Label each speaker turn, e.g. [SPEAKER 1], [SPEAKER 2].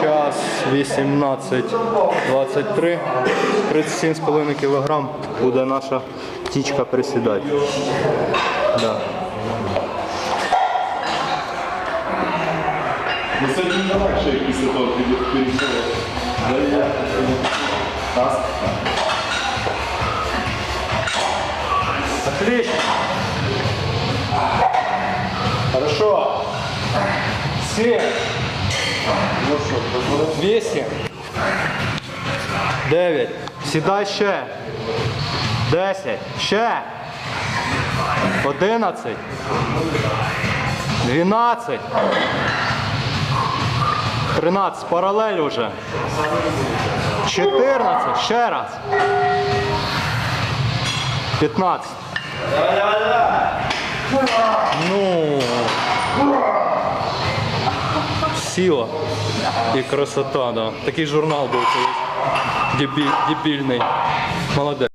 [SPEAKER 1] Час 18.23. 37,5 кг буде наша птічка присідати. Да.
[SPEAKER 2] Ну сьогодні не легше, як того під- я. Раз.
[SPEAKER 1] Отлично. Хорошо. Семь. Вісім. Дев'ять. Сідай ще. Десять. Ще. Одинадцять. Дванадцять. Тринадцять. Паралель уже. Чотирнадцять. Ще раз. П'ятнадцять. Ну. Сила і красота, да. Такий журнал був колись. Дебіль, дебільний. Молодець.